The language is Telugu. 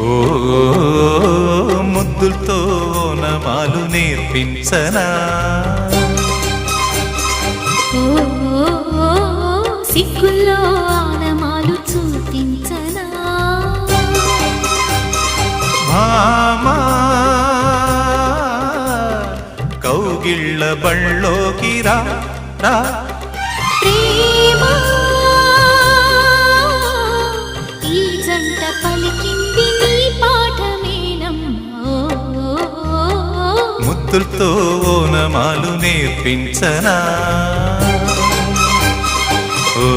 ఓ ముద్దులతో నమాలు నేర్పించనా? సిగ్గుల్లో ఆనమాలు చూపించనా? కౌగిళ్ళ బళ్ళోకి రా రా. ప్రేమ ఈ జంట పలికింది భక్తులతో ఓనమాలు నేర్పించనా?